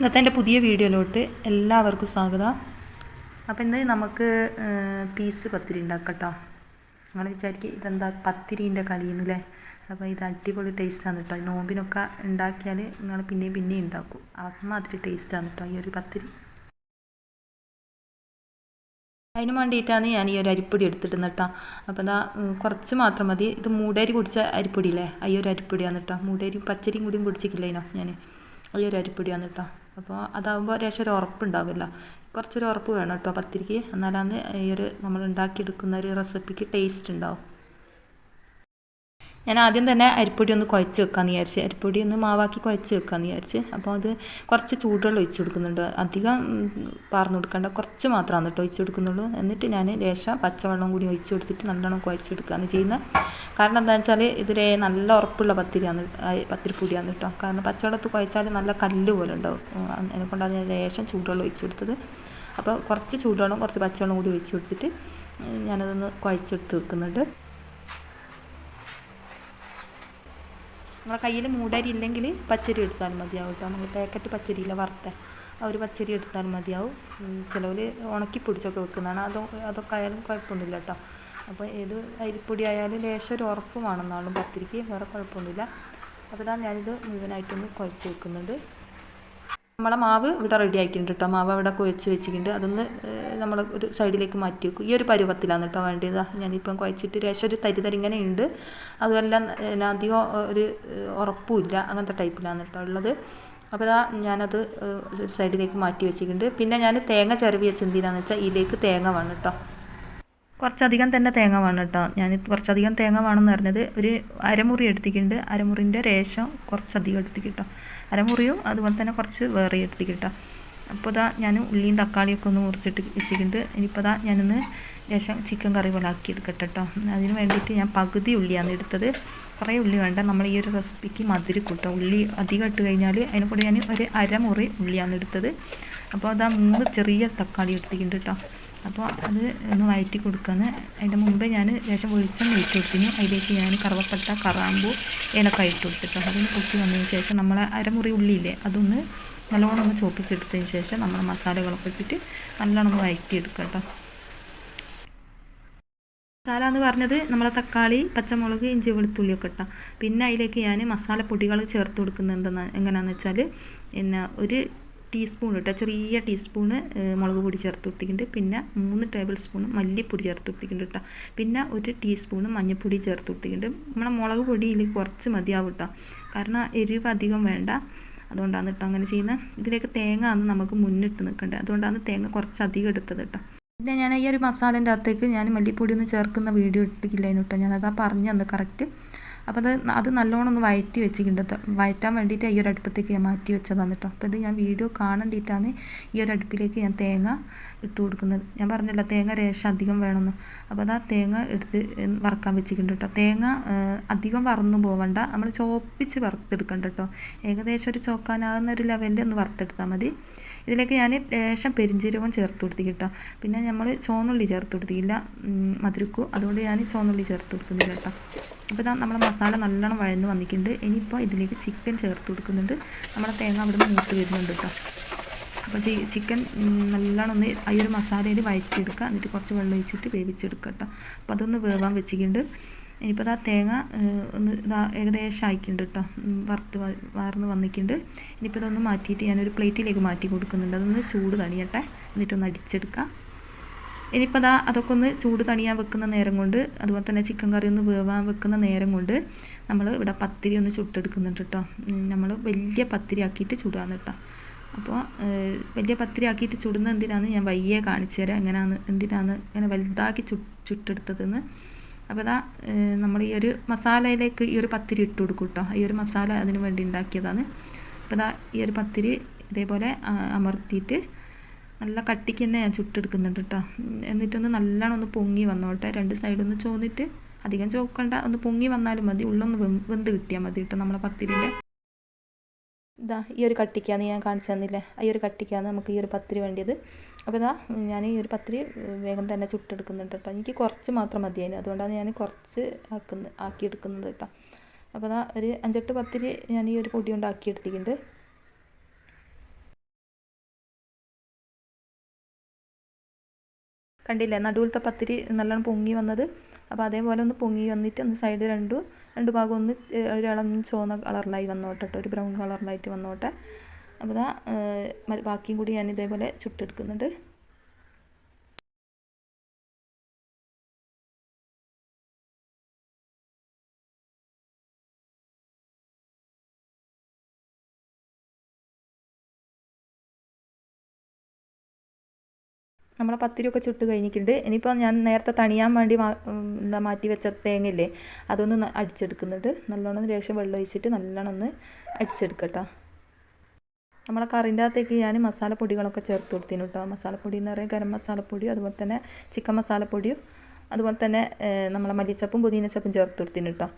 ഇന്നത്തെ എന്റെ പുതിയ വീഡിയോയിലോട്ട് എല്ലാവർക്കും സ്വാഗതം. അപ്പോൾ ഇന്ന് നമുക്ക് പീസ് പത്തിരി ഉണ്ടാക്കട്ടോ. നിങ്ങൾ വിചാരിക്കുക ഇതെന്താ പത്തിരീന്റെ കളിയെന്നല്ലേ? അപ്പോൾ ഇത് അടിപൊളി ടേസ്റ്റാണ് കേട്ടോ. നോമ്പിനൊക്കെ ഉണ്ടാക്കിയാൽ നിങ്ങൾ പിന്നെയും പിന്നെയും ഉണ്ടാക്കും. അതുമാതിരി ടേസ്റ്റാണ് കേട്ടോ ഈ ഒരു പത്തിരി. അതിന് വേണ്ടിയിട്ടാണ് ഞാൻ ഈ ഒരു അരിപ്പൊടി എടുത്തിട്ടുന്നത് കേട്ടോ. അപ്പോൾ എന്താ കുറച്ച് മാത്രം മതി. ഇത് മൂടരി കുടിച്ച അരിപ്പൊടിയില്ലേ? ഈ ഒരു അരിപ്പൊടിയാണ് കേട്ടോ. മൂടരിയും പച്ചരിയും കൂടിയും കുടിച്ചിട്ടില്ലേനോ ഞാൻ ഈ ഒരു അരിപ്പൊടിയാണ് കേട്ടോ. അപ്പോൾ അതാകുമ്പോൾ ലേശം ഒരു ഉറപ്പുണ്ടാവില്ല. കുറച്ചൊരു ഉറപ്പ് വേണം കേട്ടോ പത്തിരിക്ക്. എന്നാലാണ് ഈ ഒരു നമ്മൾ ഉണ്ടാക്കിയെടുക്കുന്ന ഒരു റെസിപ്പിക്ക് ടേസ്റ്റ് ഉണ്ടാവും. ഞാൻ ആദ്യം തന്നെ അരിപ്പൊടി ഒന്ന് കുഴച്ച് വെക്കാമെന്ന് വിചാരിച്ച്. അരിപ്പൊടി ഒന്ന് മാവാക്കി കുഴച്ച് വെക്കാമെന്ന് വിചാരിച്ച്. അപ്പോൾ അത് കുറച്ച് ചൂടുവെള്ളം ഒഴിച്ച് കൊടുക്കുന്നുണ്ട്. അധികം പാർന്നു കൊടുക്കേണ്ട. കുറച്ച് മാത്രമാണ് കേട്ടോ ഒഴിച്ച് കൊടുക്കുന്നുള്ളൂ. എന്നിട്ട് ഞാൻ ലേശം പച്ചവെള്ളം കൂടി ഒഴിച്ച് കൊടുത്തിട്ട് നല്ലോണം കുഴച്ചെടുക്കുകയാണ് ചെയ്യുന്നത് കാരണം എന്താണെന്ന് വെച്ചാൽ ഇതിൽ നല്ല ഉറപ്പുള്ള പത്തിരിയാണ് പത്തിരിപ്പൊടിയാണ് കേട്ടോ. കാരണം പച്ചവെള്ളത്ത് കുഴച്ചാൽ നല്ല കല്ല് പോലെ ഉണ്ടാവും. അതിനെക്കൊണ്ടാണ് ഞാൻ ലേശം ചൂടുവെള്ളം ഒഴിച്ച് കൊടുത്തത്. അപ്പോൾ കുറച്ച് ചൂടുവെള്ളം കുറച്ച് പച്ചവെള്ളം കൂടി ഒഴിച്ച് കൊടുത്തിട്ട് ഞാനതൊന്ന് കുഴച്ചെടുത്ത് വെക്കുന്നുണ്ട്. നമ്മളെ കയ്യിൽ മൂടരി ഇല്ലെങ്കിൽ പച്ചരി എടുത്താൽ മതിയാവും കേട്ടോ. നമ്മൾ പാക്കറ്റ് പച്ചരിയില്ല വറുത്ത ആ ഒരു പച്ചരി എടുത്താൽ മതിയാവും. ചിലവർ ഉണക്കി പൊടിച്ചൊക്കെ വെക്കുന്നതാണ്. അതോ അതൊക്കെ ആയാലും കുഴപ്പമൊന്നുമില്ല കേട്ടോ. അപ്പോൾ ഏത് അരിപ്പൊടി ആയാലും ലേശം ഒരു ഉറപ്പ് വേണമെന്നാളും പത്തിരിക്ക് വേറെ കുഴപ്പമൊന്നുമില്ല. അപ്പോൾ ഇതാ ഞാനിത് മുഴുവനായിട്ടൊന്ന് കുഴച്ച് വെക്കുന്നുണ്ട് നമ്മളെ മാവ് ഇവിടെ റെഡി ആക്കിയിട്ടുണ്ട് കേട്ടോ മാവ് അവിടെ കുഴച്ച് വെച്ചിട്ടുണ്ട്. അതൊന്ന് നമ്മൾ ഒരു സൈഡിലേക്ക് മാറ്റി വെക്കും. ഈ ഒരു പരുവത്തിലാണ് കേട്ടോ വേണ്ടത്. ഞാനിപ്പം കുഴച്ചിട്ട് രേഷ ഒരു തരി തരിങ്ങനെ ഉണ്ട് അതുമല്ല അധികം ഒരു ഉറപ്പുമില്ല അങ്ങനത്തെ ടൈപ്പിലാണ് കേട്ടോ ഉള്ളത്. അപ്പോൾ ഇതാ ഞാനത് സൈഡിലേക്ക് മാറ്റി വെച്ചിട്ടുണ്ട്. പിന്നെ ഞാൻ തേങ്ങ ചിരവി വെച്ച് എന്തിനാന്ന് വെച്ചാൽ ഇതിലേക്ക് തേങ്ങ വേണം കേട്ടോ കുറച്ചധികം തന്നെ തേങ്ങ വേണം കേട്ടോ. ഞാൻ കുറച്ചധികം തേങ്ങ വേണമെന്ന് പറഞ്ഞത് ഒരു അരമുറി എടുത്തിട്ടുണ്ട്. അരമുറിന്റെ രേഷം കുറച്ചധികം എടുത്തിട്ട് അരമുറിയും അതുപോലെ തന്നെ കുറച്ച് വേറെ എടുത്തിട്ട് അപ്പോൾ ഇതാ ഞാൻ ഉള്ളിയും തക്കാളിയൊക്കെ ഒന്ന് മുറിച്ചിട്ട് വെച്ചിട്ടുണ്ട്. ഇനിയിപ്പോൾ ഇതാ ഞാനൊന്ന് ശേഷം ചിക്കൻ കറി പോലെ ആക്കി എടുക്കട്ടെ കേട്ടോ. അതിന് വേണ്ടിയിട്ട് ഞാൻ പകുതി ഉള്ളിയാണ് എടുത്തത്. കുറേ ഉള്ളി വേണ്ട. നമ്മൾ ഈ ഒരു റെസിപ്പിക്ക് മധുരം കൂട്ടാം. ഉള്ളി അധികം ഇട്ട് കഴിഞ്ഞാൽ അതിനെ കൂടെ ഞാൻ ഒരു അരമുറി ഉള്ളിയാണ് എടുത്തത്. അപ്പോൾ അതാ മൂന്ന് ചെറിയ തക്കാളി എടുത്തിട്ടുണ്ട് കേട്ടോ. അപ്പോൾ അത് ഒന്ന് വയറ്റി കൊടുക്കുന്നത് അതിന്റെ മുമ്പേ ഞാൻ ശേഷം വെളിച്ചെണ്ണ ഒഴിച്ച് കൊടുത്തിന് അതിലേക്ക് ഞാൻ കറുവപ്പട്ട കറാമ്പൂ ഏലക്കായ ഇട്ട് കൊടുത്തിട്ടോ. അതൊന്ന് പൊട്ടി വന്നതിന് ശേഷം നമ്മൾ അരമുറി ഉള്ളിയില്ലേ അതൊന്ന് നല്ലോണം ഒന്ന് ചോപ്പിച്ചെടുത്തതിന് ശേഷം നമ്മൾ മസാലകളൊക്കെ ഇട്ടിട്ട് നല്ലോണം ഒന്ന് വഴറ്റിയെടുക്കുക കേട്ടോ. മസാല എന്ന് പറഞ്ഞത് നമ്മളെ തക്കാളി പച്ചമുളക് ഇഞ്ചി വെളുത്തുള്ളിയൊക്കെ ഇട്ടാം. പിന്നെ അതിലേക്ക് ഞാൻ മസാലപ്പൊടികൾ ചേർത്ത് കൊടുക്കുന്നത് എന്താ എങ്ങനെയാണെന്ന് വെച്ചാൽ പിന്നെ ഒരു ടീസ്പൂൺ ഇട്ട ചെറിയ ടീസ്പൂണ് മുളക് പൊടി ചേർത്ത് കൊടുത്തിട്ടുണ്ട് പിന്നെ മൂന്ന് ടേബിൾ സ്പൂൺ മല്ലിപ്പൊടി ചേർത്ത് കൊടുത്തിട്ടുണ്ട് കേട്ടോ പിന്നെ ഒരു ടീസ്പൂൺ മഞ്ഞൾപ്പൊടി ചേർത്ത് കൊടുത്തിട്ടുണ്ട് നമ്മളെ മുളക് പൊടിയിൽ കുറച്ച് മതിയാവും കേട്ടോ കാരണം എരിവ് അധികം വേണ്ട. അതുകൊണ്ടാണ് കേട്ടോ അങ്ങനെ ചെയ്യുന്നത് ഇതിലേക്ക് തേങ്ങ ആണ് നമുക്ക് മുന്നിട്ട് നിൽക്കേണ്ടത് അതുകൊണ്ടാണ് തേങ്ങ കുറച്ച് അധികം എടുത്തത് കേട്ടോ പിന്നെ ഞാൻ ഈ ഒരു മസാലേന്റെ അകത്തേക്ക് ഞാൻ മല്ലിപ്പൊടി ഒന്ന് ചേർക്കുന്ന വീഡിയോ എടുത്തിട്ടില്ല കേട്ടോ ഞാനതാ പറഞ്ഞു തന്നത് കറക്റ്റ് അപ്പോൾ അത് അത് നല്ലോണം ഒന്ന് വയറ്റി വെച്ചിട്ടുണ്ട്. വയറ്റാൻ വേണ്ടിയിട്ട് ഈ ഒരു അടുപ്പത്തേക്ക് ഞാൻ മാറ്റി വെച്ചതാണ് കേട്ടോ അപ്പോൾ ഇത് ഞാൻ വീഡിയോ കാണണ്ടിട്ടാണ് ഈ ഒരു അടുപ്പിലേക്ക് ഞാൻ തേങ്ങ ഇട്ട് കൊടുക്കുന്നത്. ഞാൻ പറഞ്ഞല്ലോ തേങ്ങ രേഷ അധികം വേണമെന്ന് അപ്പോൾ അത് ആ തേങ്ങ എടുത്ത് വറക്കാൻ വെച്ചിട്ടുണ്ട് കേട്ടോ തേങ്ങ അധികം വറന്നു പോവണ്ട. നമ്മൾ ചോപ്പിച്ച് വറുത്തെടുക്കണ്ട കേട്ടോ ഏകദേശം ഒരു ചോക്കാനാകുന്ന ഒരു ലെവലിൽ ഒന്ന് വറുത്തെടുത്താൽ മതി. ഇതിലേക്ക് ഞാൻ ലേശം പെരിഞ്ചീരകം ചേർത്ത് കൊടുത്തി കേട്ടോ. പിന്നെ നമ്മൾ ചോന്നുള്ളി ചേർത്ത് കൊടുത്തില്ല മധുരക്കു. അതുകൊണ്ട് ഞാൻ ചോന്നുള്ളി ചേർത്ത് കൊടുക്കുന്നില്ല കേട്ടോ. അപ്പോൾ ഇതാ നമ്മുടെ മസാല നല്ലോണം വഴന്ന് വന്നിട്ടുണ്ട്. ഇനിയിപ്പോൾ ഇതിലേക്ക് ചിക്കൻ ചേർത്ത് കൊടുക്കുന്നുണ്ട്. നമ്മുടെ തേങ്ങ അവിടെ നിന്ന് മൂത്ത് വരുന്നുണ്ട് കേട്ടോ. അപ്പോൾ ചിക്കൻ നല്ലോണം ഒന്ന് ഈ ഒരു മസാലയിൽ വഴറ്റിയെടുക്കുക. എന്നിട്ട് കുറച്ച് വെള്ളം ഒഴിച്ചിട്ട് വേവിച്ചെടുക്കുക കേട്ടോ. അപ്പോൾ അതൊന്ന് വേവാൻ വെച്ചിട്ടുണ്ട്. ഇനിയിപ്പോൾ ഇതാ തേങ്ങ ഒന്ന് ഇതാ ഏകദേശം ആയിക്കുണ്ട് കേട്ടോ വറുത്ത് വാർന്ന് വന്നിട്ടുണ്ട്. ഇനിയിപ്പോൾ ഇതൊന്ന് മാറ്റിയിട്ട് ഞാനൊരു പ്ലേറ്റിലേക്ക് മാറ്റി കൊടുക്കുന്നുണ്ട്. അതൊന്ന് ചൂട് തണിയട്ടെ. എന്നിട്ടൊന്ന് അടിച്ചെടുക്കാം. ഇനിയിപ്പോൾ അതാ അതൊക്കെ ഒന്ന് ചൂട് തണിയാൻ വെക്കുന്ന നേരം കൊണ്ട് അതുപോലെ തന്നെ ചിക്കൻ കറി ഒന്ന് വേവാൻ വെക്കുന്ന നേരം കൊണ്ട് നമ്മൾ ഇവിടെ പത്തിരി ഒന്ന് ചുട്ടെടുക്കുന്നുണ്ട് കേട്ടോ നമ്മൾ വലിയ പത്തിരി ആക്കിയിട്ട് ചുടാന്ന് കേട്ടോ അപ്പോൾ വലിയ പത്തിരി ആക്കിയിട്ട് ചുടുന്ന എന്തിനാന്ന് ഞാൻ വയ്യേ കാണിച്ചു തരാം. എങ്ങനെയാണ് എന്തിനാണ് ഇങ്ങനെ വലുതാക്കി ചു ചുട്ടെടുത്തതെന്ന്. അപ്പോൾ അതാ നമ്മൾ ഈ ഒരു മസാലയിലേക്ക് ഈ ഒരു പത്തിരി ഇട്ട് കൊടുക്കും കേട്ടോ ഈ ഒരു മസാല അതിന് വേണ്ടി ഉണ്ടാക്കിയതാണ്. അപ്പോൾ അതാ ഈ ഒരു പത്തിരി ഇതേപോലെ അമർത്തിയിട്ട് നല്ല കട്ടിക്ക് തന്നെ ഞാൻ ചുട്ടെടുക്കുന്നുണ്ട് കേട്ടോ എന്നിട്ടൊന്ന് നല്ലോണം ഒന്ന് പൊങ്ങി വന്നോട്ടെ. രണ്ട് സൈഡൊന്ന് ചോന്നിട്ട് അധികം ചോക്കണ്ട. ഒന്ന് പൊങ്ങി വന്നാലും മതി. ഉള്ളൊന്ന് വെന്ത് കിട്ടിയാൽ മതി കേട്ടോ നമ്മളെ പത്തിരിന്റെ. ഇതാ ഈ ഒരു കട്ടിക്കാന്ന് ഞാൻ കാണിച്ചു തന്നില്ലേ? ഈ ഒരു കട്ടിക്കാന്ന് നമുക്ക് ഈ ഒരു പത്തിരി വേണ്ടിയത്. അപ്പോൾ ഇതാ ഞാൻ ഈ ഒരു പത്തിരി വേഗം തന്നെ ചുട്ടെടുക്കുന്നുണ്ട് കേട്ടോ. എനിക്ക് കുറച്ച് മാത്രം മതിയായി അതുകൊണ്ടാണ് ഞാൻ കുറച്ച് ആക്കുന്ന ആക്കിയെടുക്കുന്നത് കേട്ടോ. അപ്പോൾ ഇതാ ഒരു അഞ്ചെട്ട് പത്തിരി ഞാൻ ഈ ഒരു പൊടി കൊണ്ട് എടുത്തിട്ടുണ്ട് കണ്ടില്ലേ നടുവിലത്തെ പത്തിരി നല്ലോണം പൊങ്ങി വന്നത്? അപ്പോൾ അതേപോലെ ഒന്ന് പൊങ്ങി വന്നിട്ട് ഒന്ന് സൈഡ് രണ്ടു രണ്ട് ഭാഗം ഒന്ന് ഒരു ചുവന്ന കളറിലായി വന്നോട്ടെ ഒരു ബ്രൗൺ കളറിലായിട്ട് വന്നോട്ടെ. അപ്പോൾ ഇതാ ബാക്കിയും കൂടി ഞാൻ ഇതേപോലെ ചുട്ടെടുക്കുന്നുണ്ട്. നമ്മളെ പത്തിരിയൊക്കെ ചുട്ട് കഴിഞ്ഞിട്ടുണ്ട്. ഇനിയിപ്പോൾ ഞാൻ നേരത്തെ തണിയാൻ വേണ്ടി എന്താ മാറ്റി വെച്ച തേങ്ങയില്ലേ അതൊന്ന് അടിച്ചെടുക്കുന്നുണ്ട്. നല്ലോണം ലേശം വെള്ളം ഒഴിച്ചിട്ട് നല്ലോണം ഒന്ന് അടിച്ചെടുക്കട്ടോ. നമ്മളെ കറിന്റെ അകത്തേക്ക് ഞാൻ മസാലപ്പൊടികളൊക്കെ ചേർത്ത് കൊടുത്തിന് കേട്ടോ. മസാലപ്പൊടി എന്ന് പറയുക ഗരം മസാലപ്പൊടിയും അതുപോലെ തന്നെ ചിക്കൻ മസാലപ്പൊടിയും അതുപോലെ തന്നെ നമ്മളെ മല്ലിച്ചപ്പും പുതിനച്ചപ്പും ചേർത്ത് കൊടുത്തിന് കേട്ടോ.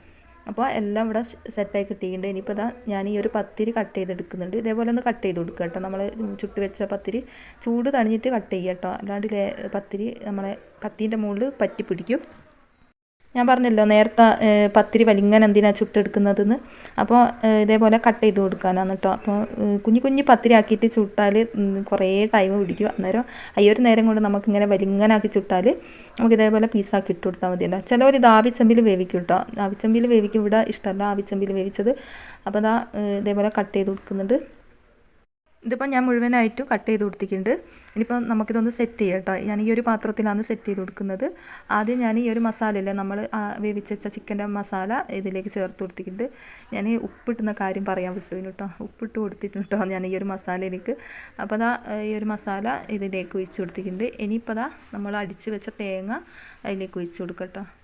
അപ്പോൾ എല്ലാം ഇവിടെ സെറ്റായി കിട്ടിയിട്ടുണ്ട്. ഇനിയിപ്പോൾ ഇതാ ഞാൻ ഈ ഒരു പത്തിരി കട്ട് ചെയ്തെടുക്കുന്നുണ്ട്. ഇതേപോലെ ഒന്ന് കട്ട് ചെയ്ത് കൊടുക്കുക കേട്ടോ. നമ്മൾ ചുട്ട് വെച്ച പത്തിരി ചൂട് തണിഞ്ഞിട്ട് കട്ട് ചെയ്യുക കേട്ടോ. അല്ലാണ്ട് പത്തിരി നമ്മളെ കത്തീന്റെ മുകളിൽ പറ്റി പിടിക്കും ഞാൻ പറഞ്ഞല്ലോ നേരത്തെ പത്തിരി വലിങ്ങനെ എന്തിനാണ് ചുട്ടെടുക്കുന്നതെന്ന്. അപ്പോൾ ഇതേപോലെ കട്ട് ചെയ്ത് കൊടുക്കാനാണ് കേട്ടോ അപ്പോൾ കുഞ്ഞു കുഞ്ഞു പത്തിരി ആക്കിയിട്ട് ചുട്ടാൽ കുറേ ടൈം പിടിക്കും. അന്നേരം ഈ ഒരു നേരം കൊണ്ട് നമുക്കിങ്ങനെ വലിങ്ങനാക്കി ചുട്ടാൽ നമുക്ക് ഇതേപോലെ പീസാക്കി ഇട്ട് കൊടുത്താൽ മതിയല്ലോ. ചിലവർ ഇത് ആവിച്ചമ്പിൽ വേവിക്കും കേട്ടോ ആവിച്ചമ്പിൽ വേവിക്കും. ഇവിടെ ഇഷ്ടമല്ല ആവിച്ചമ്പിൽ വേവിച്ചത്. അപ്പോൾ അതാ ഇതേപോലെ കട്ട് ചെയ്ത് കൊടുക്കുന്നുണ്ട്. ഇതിപ്പോൾ ഞാൻ മുഴുവനായിട്ട് കട്ട് ചെയ്ത് കൊടുത്തിട്ടുണ്ട്. ഇനിയിപ്പോൾ നമുക്കിതൊന്ന് സെറ്റ് ചെയ്യാം കേട്ടോ ഞാൻ ഈ ഒരു പാത്രത്തിലാണ് സെറ്റ് ചെയ്ത് കൊടുക്കുന്നത്. ആദ്യം ഞാൻ ഈ ഒരു മസാല അല്ലേ നമ്മൾ വേവിച്ച് വെച്ച ചിക്കന്റെ മസാല ഇതിലേക്ക് ചേർത്ത് കൊടുത്തിട്ടുണ്ട്. ഞാൻ ഉപ്പിട്ടുന്ന കാര്യം പറയാൻ വിട്ടു കേട്ടോ ഉപ്പിട്ട് കൊടുത്തിട്ടുണ്ട് കേട്ടോ ഞാൻ ഈ ഒരു മസാലയിലേക്ക്. അപ്പോൾ അതാ ഈ ഒരു മസാല ഇതിലേക്ക് ഒഴിച്ച് കൊടുത്തിട്ടുണ്ട്. ഇനിയിപ്പോൾ അതാ നമ്മൾ അടിച്ച് വെച്ച തേങ്ങ അതിലേക്ക് ഒഴിച്ച് കൊടുക്കട്ടോ കേട്ടോ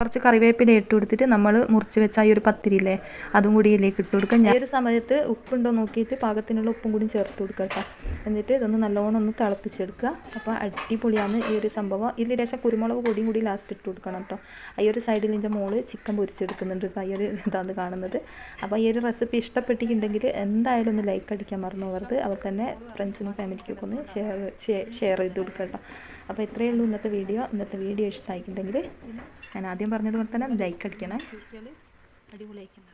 കുറച്ച് കറിവേപ്പില ഇട്ട് കൊടുത്തിട്ട് നമ്മൾ മുറിച്ച് വെച്ച ഈ ഒരു പത്തിരിയില്ലേ അതും കൂടി ഇതിലേക്ക് ഇട്ട് കൊടുക്കുക ഞാൻ ഒരു സമയത്ത് ഉപ്പുണ്ടോ നോക്കിയിട്ട് പാകത്തിനുള്ള ഉപ്പും കൂടി ചേർത്ത് കൊടുക്കുക കേട്ടോ എന്നിട്ട് ഇതൊന്ന് നല്ലോണം ഒന്ന് തിളപ്പിച്ചെടുക്കുക. അപ്പോൾ അടിപൊളിയാണ് ഈ ഒരു സംഭവം. ഇതിൽ രേഷം കുരുമുളക് പൊടിയും കൂടി ലാസ്റ്റ് ഇട്ട് കൊടുക്കണം കേട്ടോ ഈ ഒരു സൈഡിൽ ഇതിന്റെ മോൾ ചിക്കൻ പൊരിച്ചെടുക്കുന്നുണ്ട് കേട്ടോ ഈ ഒരു ഇതാണ് കാണുന്നത്. അപ്പോൾ ഈ ഒരു റെസിപ്പി ഇഷ്ടപ്പെട്ടിട്ടുണ്ടെങ്കിൽ എന്തായാലും ഒന്ന് ലൈക്ക് അടിക്കാൻ മറന്നു പോകരുത് അവർ തന്നെ ഫ്രണ്ട്സിനും ഫാമിലിക്കൊക്കെ ഒന്ന് ഷെയർ ഷെയർ ചെയ്ത് കൊടുക്കുക കേട്ടോ അപ്പോൾ ഇത്രയേ ഉള്ളൂ ഇന്നത്തെ വീഡിയോ. ഇന്നത്തെ വീഡിയോ ഇഷ്ടമായിട്ടുണ്ടെങ്കിൽ ഞാൻ ആദ്യം പറഞ്ഞതുപോലെ തന്നെ ലൈക്ക് അടിക്കണേ. അടിപൊളിയായിട്ടുണ്ട്.